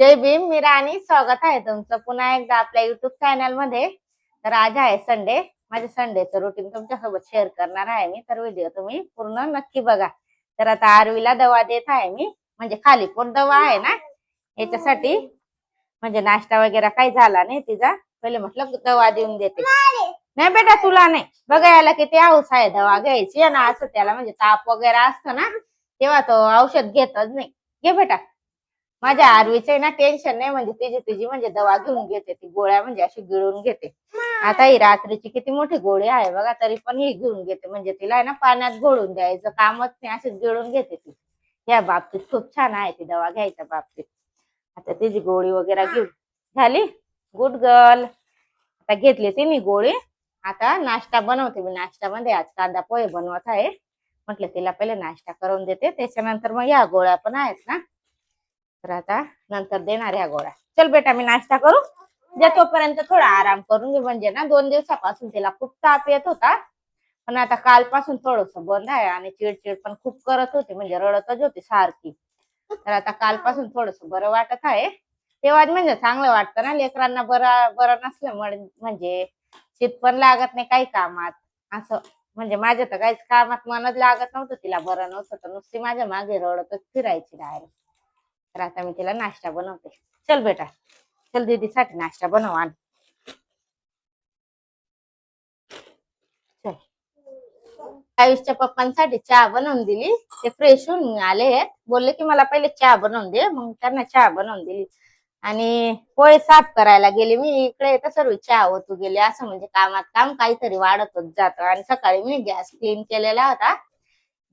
जय भीम मी राणी. स्वागत आहे तुमचं पुन्हा एकदा आपल्या युट्यूब चॅनलमध्ये. तर आज आहे संडे माझ्या संडेचं रुटीन तुमच्यासोबत शेअर करणार आहे मी. तर व्हिडिओ तुम्ही पूर्ण नक्की बघा. तर आता आरवीला दवा देत आहे मी. म्हणजे खाली पोट दवा आहे ना? याच्यासाठी. म्हणजे नाश्ता वगैरे काही झाला नाही तिचा. पहिले म्हटलं दवा देऊन देते. नाही बेटा तुला नाही. बघायला किती आऊस आहे. दवा घ्यायची ना असं. त्याला म्हणजे ताप वगैरे असतो ना तेव्हा तो औषध घेतच नाही. घे बेटा. माझ्या आरवीचे ना टेन्शन नाही म्हणजे तिची तिची म्हणजे दवा घेऊन घेते ती गोळ्या म्हणजे अशी गिळून घेते. आता ही रात्रीची किती मोठी गोळी आहे बघा तरी पण ही घेऊन घेते. म्हणजे तिला आहे ना पाण्यात घोळून द्यायचं कामच नाही अशीच गिळून घेते ती. या बाबतीत खूप छान आहे ती दवा घ्यायच्या बाबतीत. आता तिची गोळी वगैरे घेऊन. झाली? गुड गर्ल आता घेतली तिने गोळी. आता नाश्ता बनवते मी. नाश्त्यामध्ये आज कांदा पोहे बनवत आहे. म्हटलं तिला पहिले नाश्ता करून देते. त्याच्यानंतर मग या गोळ्या पण आहेत ना. तर आता नंतर देणार ह्या गोळ्या. चल बेटा मी नाश्ता करू. जे तोपर्यंत थोडा आराम करून घे. म्हणजे ना दोन दिवसापासून तिला खूप ताप येत होता. पण आता कालपासून थोडस बंद आहे आणि चिडचिड पण खूप करत होती. म्हणजे रडतच होती सारखी. तर आता कालपासून थोडस बरं वाटत आहे. तेव्हा म्हणजे चांगलं वाटतं ना लेकरांना बरं बरं नसल्यामुळे. म्हणजे चित पण लागत नाही काही कामात. असं. म्हणजे माझ्या तर काहीच कामात मनच लागत नव्हतं. तिला बरं नव्हतं. तर नुसती माझ्या मागे रडतच फिरायची डायरेक्ट तर आता मी तिला नाश्ता बनवते. चल बेटा. चल दीदीसाठी नाश्ता बनव आण. चल. आयुषच्या पप्पांसाठी चहा बनवून दिली. ते फ्रेश होऊन आले आहेत. बोलले की मला पहिले चहा बनवून दे. मग त्यांना चहा बनवून दिली. आणि पोळे साफ करायला गेले मी. इकडे तर सर्व चहा होतो गेले. असं म्हणजे कामात काम काहीतरी वाढतच जातं. आणि सकाळी मी गॅस क्लीन केलेला होता.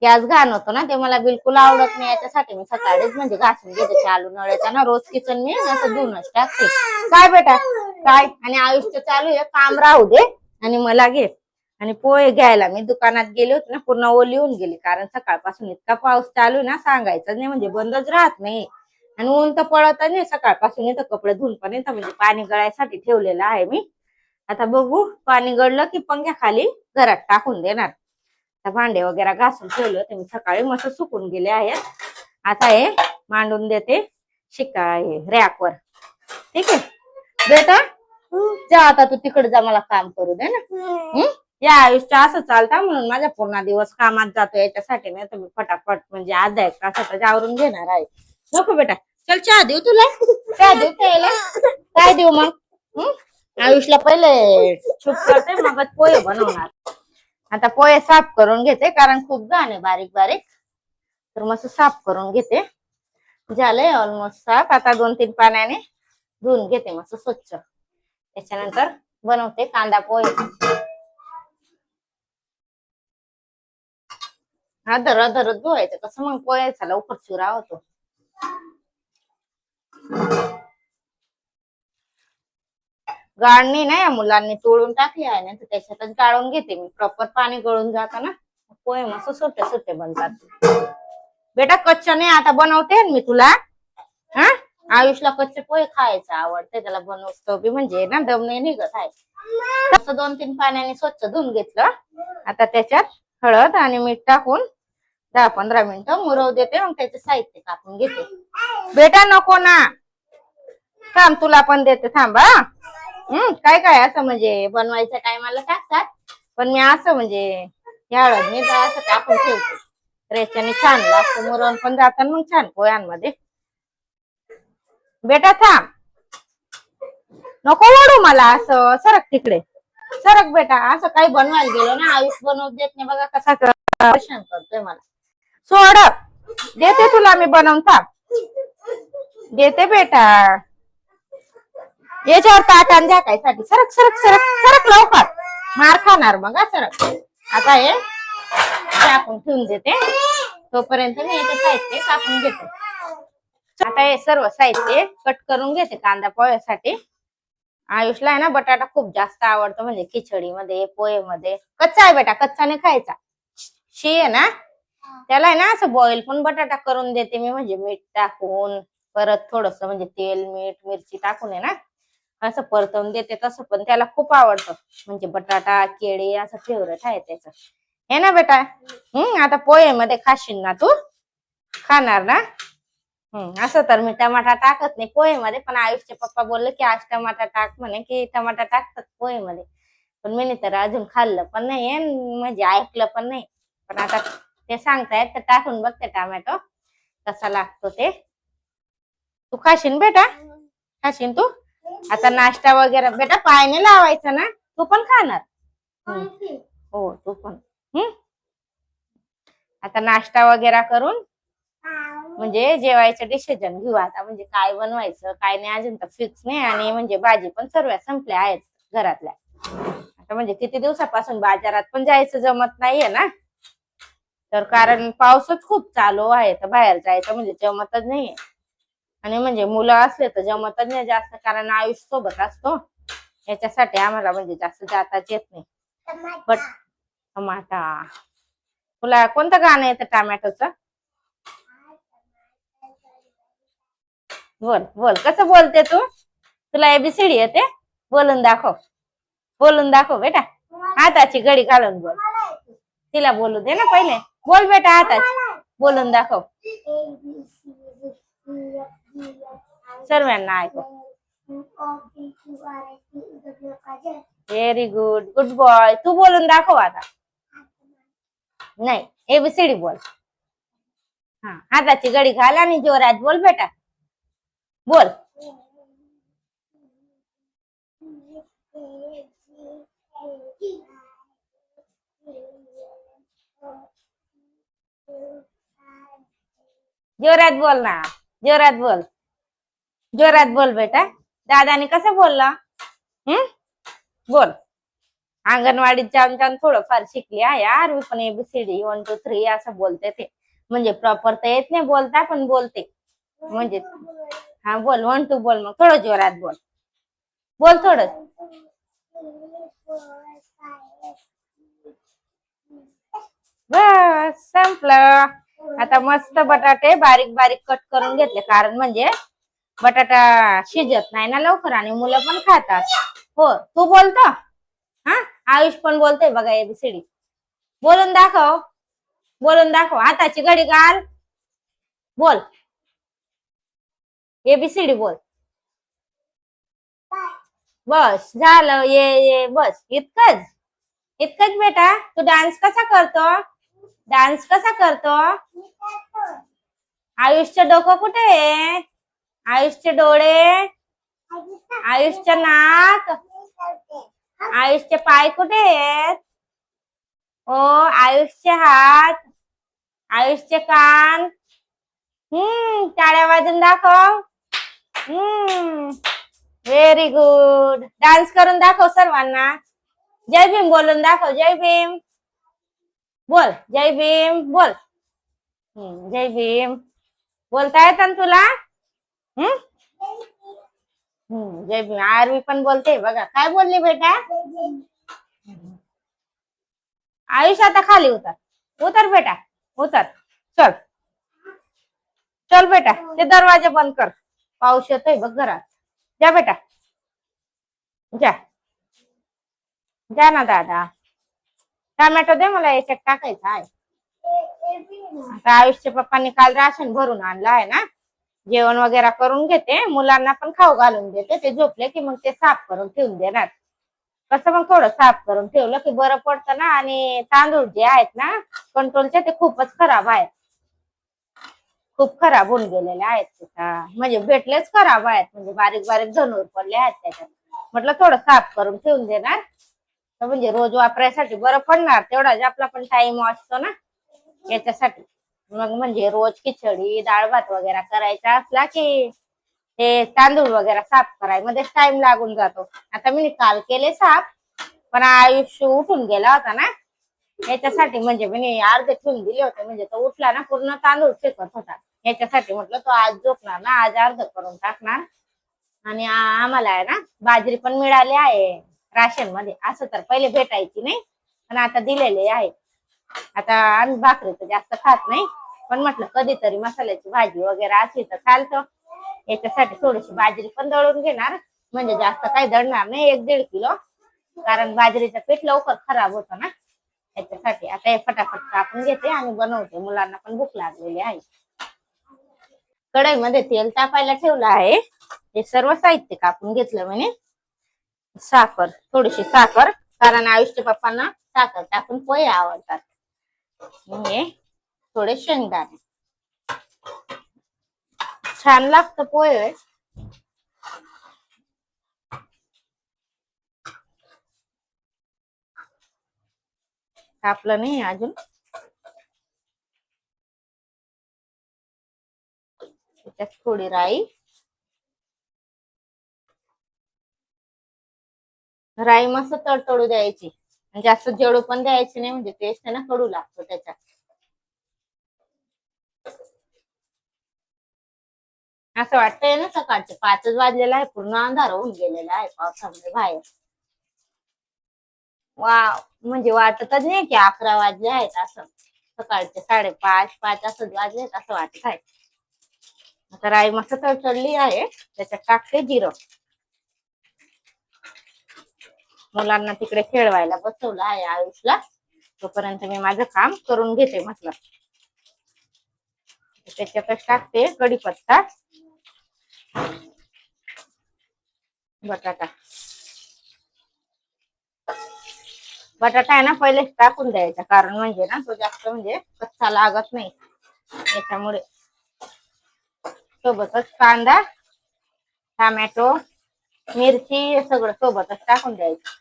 गॅस घाण होतो ना ते मला बिलकुल आवडत नाही. याच्यासाठी मी सकाळीच म्हणजे घासून घेते चालू नळ्याचा ना रोज किचन मी असं धुवूनच टाकते. काय बेटा? काय? आणि आयुष्य चालू आहे. काम राहू दे आणि मला घे. आणि पोहे घ्यायला मी दुकानात गेले होते ना पूर्ण ओली होऊन गेली. कारण सकाळपासून इतका पाऊस चालू आहे ना सांगायचं नाही. म्हणजे बंदच राहत नाही. आणि ऊन तर पडत नाही. सकाळपासून इथं कपडे धुवून पण येतं म्हणजे पाणी गळायसाठी ठेवलेलं आहे मी. आता बघू पाणी गळलं की पंख्या खाली. घरात टाकून देणार. आता भांडे वगैरे घासून ठेवले होते. मी सकाळी मस्त सुकून गेले आहेत. आता हे मांडून देते शिका हे रॅकवर ठीक आहे? बेटा जा आता तू तिकडे जा मला काम करू दे ना? या आयुष्य असं चालतं म्हणून माझा पूर्ण दिवस कामात जातो याच्यासाठी नाही मी फटाफट म्हणजे अर्धा एक तासात आवरून घेणार आहे. नको बेटा. चल चहा देऊ तुला. चहा देऊ प्यायला. काय देऊ मग? हं? आयुषला पहिले चूप करते मग पोहे बनवणार. आता पोहे साफ करून घेते कारण खूप घाण आहे बारीक बारीक. तर मस्त साफ करून घेते. झालंय ऑलमोस्ट साफ. आता दोन तीन पाण्याने धुवून घेते मस्त स्वच्छ. त्याच्यानंतर बनवते कांदा पोहे. हा धरत धरत धुवायचं. कसं मग पोह्याचा लवकर चुरा होतो. गाळणी ना या मुलांनी तोडून टाकली आहे ना तर त्याच्यातच गाळून घेते मी. प्रॉपर पाणी गळून जातं ना पोहे मस्त सुट्टे सुट्टे बनतात. बेटा कच्च नाही आता बनवते ना मी तुला. हा? आयुषला कच्चे पोहे खायचं आवडते त्याला बनवतो बी म्हणजे ना दम नाही निघत आहे. तसं दोन तीन पाण्याने स्वच्छ धुवून घेतलं. आता त्याच्यात हळद आणि मीठ टाकून दहा पंधरा मिनिटं मुरव देते मग त्याचे साहित्य कापून घेते. बेटा नको ना. थांब तुला पण देते. थांबा हम्म काय काय असं म्हणजे बनवायच्या टायमाला टाकतात. पण मी असं म्हणजे या हळद मी असं टाकून ठेवते. रेशाने छान लागतं मुरवून पण जातात मग छान पोयांमध्ये बेटा थांब. नको ओढू मला असं सरक तिकडे. सरक बेटा असं काही बनवायला गेलो ना आयुष बनवत देत नाही. बघा कसा परेशान करतोय मला. सोड. देते तुला मी बनवून थांब. देते बेटा. याच्यावर ताटानसाठी. सरक सरक सरक सरक लवकर. मार खाणार मग हा सरक. आता हे टाकून ठेवून देते. तोपर्यंत मी याचे साहित्य कापून घेते. आता हे सर्व साहित्य कट करून घेते कांदा पोह्यासाठी. आयुषला आहे ना बटाटा खूप जास्त आवडतो म्हणजे खिचडीमध्ये पोहेमध्ये कच्चा आहे बेटा कच्चा नाही खायचा. शी आहे ना? त्याला आहे ना असं बॉईल पण बटाटा करून देते मी म्हणजे मीठ टाकून परत थोडस म्हणजे तेल मीठ मिरची टाकून आहे ना? असं परतवून देते तसं पण त्याला खूप आवडतं. म्हणजे बटाटा केळी असं फेवरेट आहे त्याचं. हे ना बेटा? हम्म आता पोहेमध्ये खाशील ना तू? खाणार ना? हम्म, असं तर मी टमाटा टाकत नाही पोहेमध्ये पण आयुषचे पप्पा बोलले की आज टमाटा टाक म्हणे की टमाटा टाकतात पोहेमध्ये पण मी तर अजून खाल्लं पण नाही म्हणजे ऐकलं पण नाही. पण आता ते सांगतायत तर टाकून बघते टोमॅटो कसा लागतो ते. तू खाशील बेटा? खाशील तू? आता नाश्ता वगैरे. बेटा पायने लावायचा ना? तू पण खाणार. हो तू पण. हम्म. आता नाश्ता वगैरे करून म्हणजे जेवायचं डिसिजन घेऊ आता. म्हणजे काय बनवायचं काय नाही अजून तर फिक्स नाही. आणि म्हणजे भाजी पण सर्व संपल्या आहेत घरातल्या. आता म्हणजे किती दिवसापासून बाजारात पण जायचं जमत नाहीये ना? तर कारण पाऊसच खूप चालू आहे. तर बाहेर जायचं म्हणजे जमतच नाहीये. आणि म्हणजे मुलं असले तर जमतच नाही जास्त कारण आयुष सोबत असतो. याच्यासाठी आम्हाला म्हणजे जास्त जाताच येत नाही. बट टमाटा. तुला कोणतं गाणं येतं टमॅटोचं? बोल बोल. कसं बोलते तू? तुला एबीसीडी येते? बोलून दाखव. बोलून दाखव बेटा. हाताची घडी घालून बोल. तिला बोलू दे ना पहिले. बोल बेटा हाताची. बोलून दाखव. सर्वांना ऐकू व्हेरी गुड गुड बॉय तू बोलून दाखव आता. नाही एबीसीडी बोल. हा हाताची गडी घाल आणि जोरात बोल बेटा. बोल. जोरात बोल ना. जोरात बोल. जोरात बोल बेटा. दादाने कसं बोलला? हम्म बोल. अंगणवाडीत जाऊन जाऊन थोडंफार शिकली. आहे आरवी पण एबीसीडी वन टू थ्री असं बोलते ते. म्हणजे प्रॉपर तर येत नाही बोलता पण बोलते. म्हणजे हा बोल. वन टू बोल मग. थोडं जोरात बोल. बोल थोडं. बस संपलं. आता मस्त बटाटे बारीक बारीक कट करून घेतले. कारण म्हणजे बटाटा शिजत नाही ना लवकर आणि मुलं पण खातात. हो तू बोलतो? हा? आयुष पण बोलतोय बघा एबीसीडी बोलून दाखव. बोलून दाखव. हाताची घडी घाल बोल. एबीसीडी बोल. बस झालं. ये ये बस. इतकंच. इतकंच बेटा. तू डान्स कसा करतो? डान्स कसा करतो? आयुषचं डोकं कुठे? आहे आयुषचे डोळे? आयुषचं नाक? आयुषचे पाय कुठे? आहेत ओ आयुषचे हात आयुषचे कान. हम्म टाळ्या वाजून दाखव. हम्म व्हेरी गुड डान्स करून दाखव सर्वांना. जय भीम बोलून दाखव जय भीम. बोल जय भीम बोल. जय भीम. बोलता येत ना तुला? हम्म? हम्म, जय भीम. आरवी पण बोलते बघा. काय बोलली बेटा आयुष आता खाली उतर. उतर बेटा. उतर. चल. चल बेटा. ते दरवाजे बंद कर. पाऊस येतोय बघ घरात. जा बेटा. जा. जा ना दादा. टोमॅटो दे मला याच्यात टाकायचा आहे. आता आयुषच्या पप्पांनी काल राशन भरून आणलं आहे ना. जेवण वगैरे करून घेते. मुलांना पण खाऊ घालून देते. ते झोपले की मग ते साफ करून ठेवून देणार. कसं मग थोडं साफ करून ठेवलं की बरं पडतं ना. आणि तांदूळ जे आहेत ना कंट्रोलचे ते खूपच खराब आहेत. खूप खराब होऊन गेलेले आहेत म्हणजे भेटलेच खराब आहेत. म्हणजे बारीक बारीक धनूर पडले आहेत त्याच्यात. म्हटलं थोडं साफ करून ठेवून देणार. म्हणजे रोज वापरायसाठी बरं पडणार तेवढाच आपला पण टाइम वाचतो ना. याच्यासाठी. मग म्हणजे रोज खिचडी डाळ भात वगैरे करायचा असला की ते तांदूळ वगैरे साफ कराय मध्येच टाइम लागून जातो. आता मी काल केले साफ पण आयुष्य उठून गेला होता ना. याच्यासाठी म्हणजे मी अर्धे ठेवून दिले होते म्हणजे तो उठला ना पूर्ण तांदूळ फेकत होता. याच्यासाठी म्हटलं तो आज झोपणार ना आज अर्ध करून टाकणार. आणि आम्हाला आहे ना बाजरी पण मिळाली आहे. राशनमध्ये. असं तर पहिले भेटायची नाही पण आता दिलेले आहे. आता आम्ही भाकरी तर जास्त खात नाही पण म्हटलं कधीतरी मसाल्याची भाजी वगैरे असली तर चालतं. याच्यासाठी थोडीशी बाजरी पण दळून घेणार म्हणजे जास्त काही दळणार नाही एक दीड किलो. कारण बाजरीचं पीठ लवकर खराब होतं ना. याच्यासाठी आता हे फटाफट कापून घेते आणि बनवते. मुलांना पण भूक लागलेली आहे. कढईमध्ये तेल तापायला ठेवलं आहे. हे सर्व साहित्य कापून घेतलं म्हणे. साखर थोडीशी साखर कारण आयुष्य पप्पांना साखर टाकून पोहे आवडतात. म्हणजे थोडे शेंगदाणे. छान लागतं पोहे. कापलं नाही अजून. त्याच्यात थोडी राई. राई मस्त तडतडू द्यायची. म्हणजे जास्त जेवढं पण द्यायची नाही म्हणजे टेस्ट त्यांना ना कडू लागतो त्याच्यात. असं वाटतंय ना सकाळचे? पाचच वाजलेला आहे पूर्ण अंधार होऊन गेलेला आहे पावसामध्ये बाहेर. वा म्हणजे वाटतच नाही की अकरा वाजले आहेत असं. सकाळचे साडेपाच पाच असंच वाजले आहेत असं वाटत आहे. आता राई मस्त तडतडली आहे त्याच्यात टाकते जिरं. मुलांना तिकडे खेळवायला बसवलं आहे आयुषला. तोपर्यंत मी माझं काम करून घेते म्हटलं. त्याच्यातच टाकते कढीपत्ता. बटाटा. बटाटा आहे ना पहिलेच टाकून द्यायचा. कारण म्हणजे ना तो जास्त म्हणजे कच्चा लागत नाही. त्याच्यामुळे. सोबतच कांदा टोमॅटो मिरची सगळं सोबतच टाकून द्यायचं.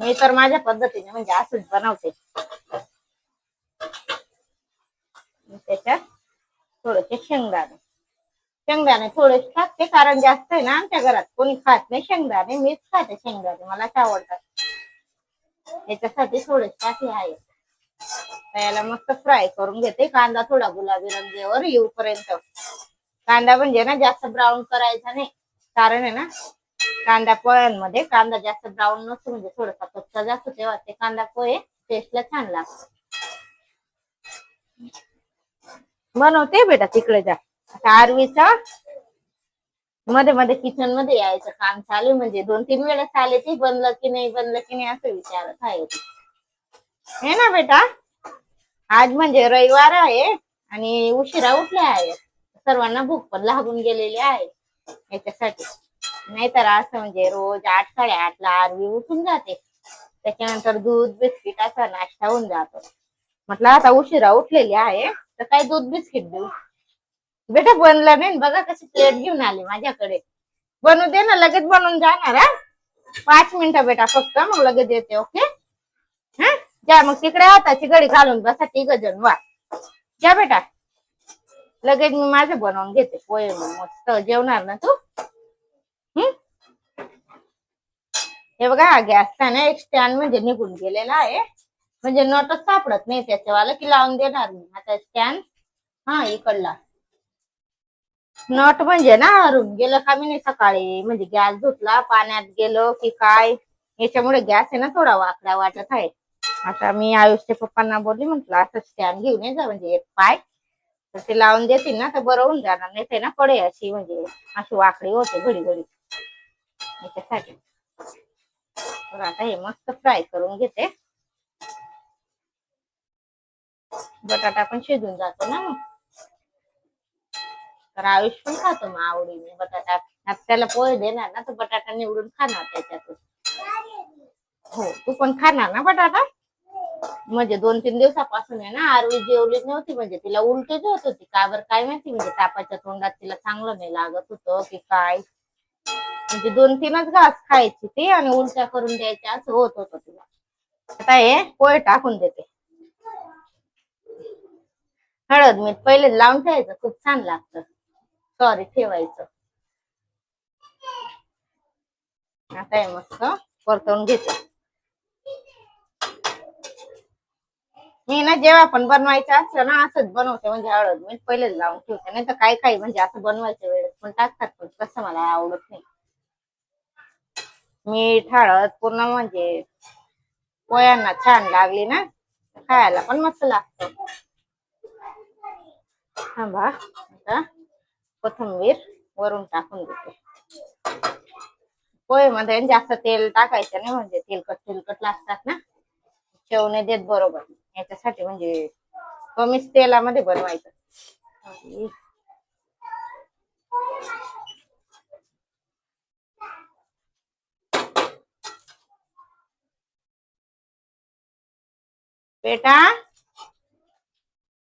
मी तर माझ्या पद्धतीने म्हणजे असंच बनवते. त्याच्यात थोडेसे शेंगदाणे. शेंगदाणे थोडेसे टाकते कारण जास्त आहे ना आमच्या घरात. कोणी खात नाही शेंगदाणे मीच खाते शेंगदाणे. मलाच आवडतात. याच्यासाठी थोडेसे टाकले आहे. त्याला मस्त फ्राय करून घेते. कांदा थोडा गुलाबी रंगेवर येऊपर्यंत. कांदा म्हणजे ना जास्त ब्राऊन करायचा नाही. कारण आहे ना कांदा पोह्यांमध्ये कांदा जास्त ब्राऊन नसतो म्हणजे थोडासा कच्चा जास्त तेव्हा ते कांदा पोहे टेस्टला छान लागतो. बनवते बेटा तिकडे जा. आता आरवीचा मध्ये मध्ये किचनमध्ये यायचं काम चालू म्हणजे दोन तीन वेळेस आले ते बनलं की नाही बनलं की नाही असं विचारत आहे. हे ना बेटा आज म्हणजे रविवार आहे आणि उशिरा उठले आहे सर्वांना भूक पण लागून गेलेली आहे. याच्यासाठी. नाहीतर असं म्हणजे रोज आठ साडेआठ ला आरवी उठून जाते. त्याच्यानंतर दूध बिस्किट असा नाश्ता होऊन जातो. म्हटलं आता उशिरा उठलेली आहे तर काय दूध बिस्किट देऊ? बेटा बनलं नाही बघा कशी प्लेट घेऊन आली माझ्याकडे. बनवू दे ना लगेच बनवून जाणार हा? पाच मिनिटं बेटा फक्त मग लगेच येते ओके? हा? जा मग तिकडे हाताची घडी घालून बसा तिघ जण वा. जा बेटा. लगेच मी माझं बनवून घेते. पोहे मस्त जेवणार ना तू? हम्म हे बघा गॅस ना एक स्टँड म्हणजे निघून गेलेला आहे. म्हणजे नटच सापडत नाही त्याच्यावाला की लावून देणार मी. आता स्टँड हा इकडला. नट म्हणजे ना हरून गेलं का मी नाही सकाळी. म्हणजे गॅस धुतला पाण्यात गेलो की काय? याच्यामुळे गॅस आहे ना थोडा वाकडा वाटत आहे. आता मी आयुष्य पप्पांना बोलली म्हटलं असं स्टँड घेऊन ये जा. म्हणजे एक पाय. तर ते लावून देतील ना तर बरं होऊन जाणार. नाही ते ना पडे अशी म्हणजे अशी वाकडी होते घडी घडी. याच्यासाठी. तर आता हे मस्त फ्राय करून घेते. बटाटा पण शिजून जातो ना मग. तर आयुष पण खातो मग आवडीने बटाटा. त्याला पोहे देणार ना तर बटाटा निवडून खाणार त्याच्यातून. हो तू पण खाणार ना बटाटा? म्हणजे दोन तीन दिवसापासून आहे ना आरवी जेवली नव्हती म्हणजे तिला उलटीच होत होती. का बरं काय माहिती म्हणजे तापाच्या तोंडात तिला चांगलं नाही लागत होतं की काय? म्हणजे दोन तीनच घास खायची ती आणि उलट्या करून द्यायच्या असं होत होत तिला. आता हे पोहे टाकून देते. हळद मीठ पहिले लावून ठेवायचं खूप छान लागतं. सॉरी ठेवायचं. आता हे मस्त परतवून घेते. मी ना जेव्हा पण बनवायचं असलं ना असंच बनवते. म्हणजे हळद मीठ पहिलेच लावून ठेवते. नाही तर काही काही म्हणजे असं बनवायच्या वेळेस पण टाकतात पण तसं मला आवडत नाही. मीठ हळद पूर्ण म्हणजे पोयांना छान लागली ना खायला पण मस्त लागतं. थांबा आता कोथिंबीर वरून टाकून देते. पोहेमध्ये जास्त तेल टाकायचं नाही म्हणजे तेलकट तेलकट लागतात ना. शेवणे देत बरोबर. याच्यासाठी म्हणजे कमीच तेलामध्ये बनवायचं. बेटा,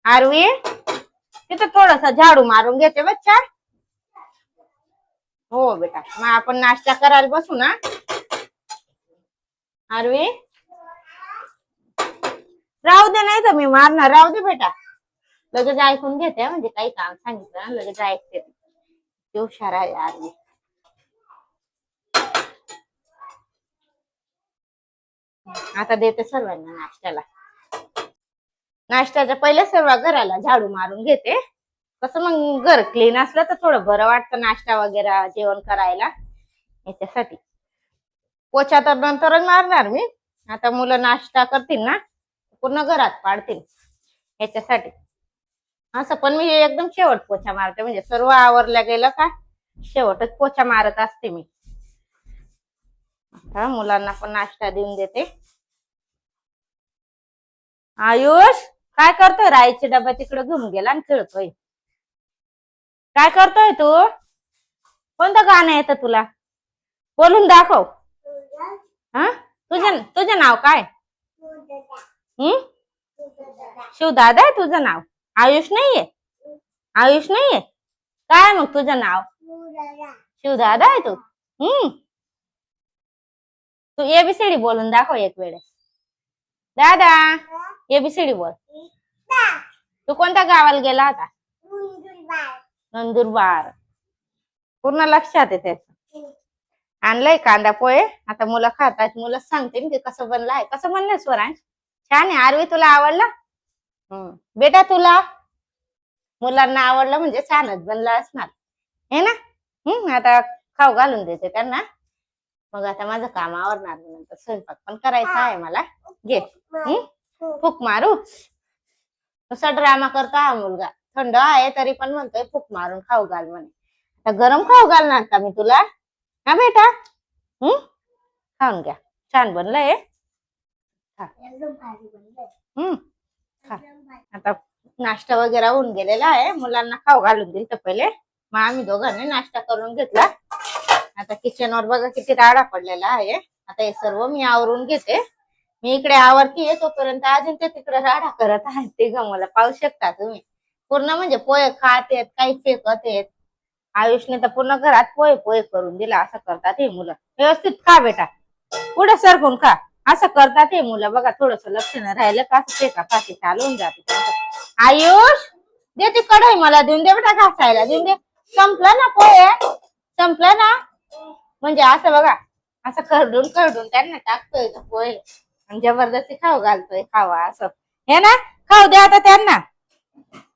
आरवी, तिथं थोडस झाडू मारून घेते बच्चा हो बेटा, मग आपण नाश्ता करायला बसू ना? आरवी? राहू दे नाही तर मी मारणार. राहू दे बेटा. लगेच ऐकून घेते म्हणजे काही काम सांगितलं ना लगेच ऐकते. ते हुशार आहे आरवी आता देते सर्वांना नाश्त्याला. नाश्त्याच्या पहिले सर्व घराला झाडू मारून घेते. कसं मग घर क्लीन असलं तर थोडं बरं वाटतं नाश्ता वगैरे जेवण करायला. याच्यासाठी. पोछा तर नंतरच मारणार मी. आता मुलं नाश्ता करतील ना पूर्ण घरात पाडतील. याच्यासाठी असं पण मी एकदम शेवट पोछा मारते. म्हणजे सर्व आवरल्या गेलं का शेवटच पोछा मारत असते मी. आता मुलांना पण नाश्ता देऊन देते. आयुष काय करतोय? राईचे डबा तिकडे घेऊन गेला आणि खेळतोय. काय करतोय तू? कोणतं गाणं येतं तुला? बोलून दाखव. हा? तुझं तुझं नाव काय? हम्म शिवदादा आहे तुझं नाव? आयुष नाहीये? आयुष नाहीये? काय मग तुझं नाव? शिवदादा आहे तू? हम्म तू एबीसीडी बोलून दाखव एक वेळेस. दादा एबीसीडी बोल. तू कोणत्या गावाला गेला होता? नंदुरबार. पूर्ण लक्षात येते आणलंय कांदा पोहे. आता मुलं खातात. मुलं सांगते की कसं बनलं आहे. कसं बनलंय स्वरांश? छान आहे. आरवी तुला आवडलं? हम्म. बेटा तुला? मुलांना आवडलं म्हणजे छानच बनलं असणार. हे ना? हम्म आता खाऊ घालून देते त्यांना. मग आता माझं काम आवरणार नंतर. स्वयंपाक पण करायचा आहे मला. घे. हम्म. फूक मारू. तसा ड्रामा करतो हा मुलगा. थंड आहे तरी पण म्हणतोय फूक मारून खाऊ घाल म्हणे. आता गरम खाऊ घालणार का मी तुला? हा बेटा? हम्म. खाऊन घ्या. छान बनलंय. हम्म. खा. आता नाश्ता वगैरे होऊन गेलेला आहे. मुलांना खाऊ घालून दिल तर पहिले. मग आम्ही दोघांनी नाश्ता करून घेतला. आता किचनवर बघा किती राडा पडलेला आहे. आता हे सर्व मी आवरून घेते. मी इकडे आवरतीये तोपर्यंत अजून ते तिकडे राडा करत आहेत ते मला पाहू शकता तुम्ही. पूर्ण म्हणजे पोहे खात आहेत काही फेकत आहेत. आयुषने तर पूर्ण घरात पोहे पोहे करून दिला. असं करतात हे मुलं. व्यवस्थित खा बेटा. पुढे सरकून खा. असं करतात हे मुलं. बघा थोडस लक्ष न राहिलं का असं फेका फाकी चालून जाते. आयुष दे ती कढई मला देऊन दे बेटा घासायला. देऊन दे. संपलं ना पोहे? संपलं ना? म्हणजे असं बघा असं करडून करडून त्यांना टाकतोय पोहे. आणि जबरदस्ती खाऊ घालतोय खावा असं. हे ना खाऊ दे आता त्यांना.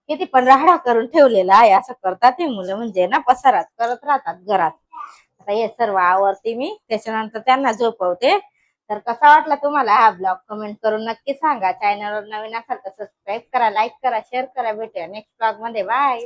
किती पण राहडा करून ठेवलेला आहे. असं करतात हे मुलं. म्हणजे ना पसारात करत राहतात घरात. आता हे सर्व आवडते मी. त्याच्यानंतर त्यांना झोपवते. तर कसा वाटला तुम्हाला हा ब्लॉग? कमेंट करून नक्की सांगा. चॅनलवर नवीन असाल तर सबस्क्राईब करा लाईक करा शेअर करा. भेटूया नेक्स्ट ब्लॉगमध्ये. बाय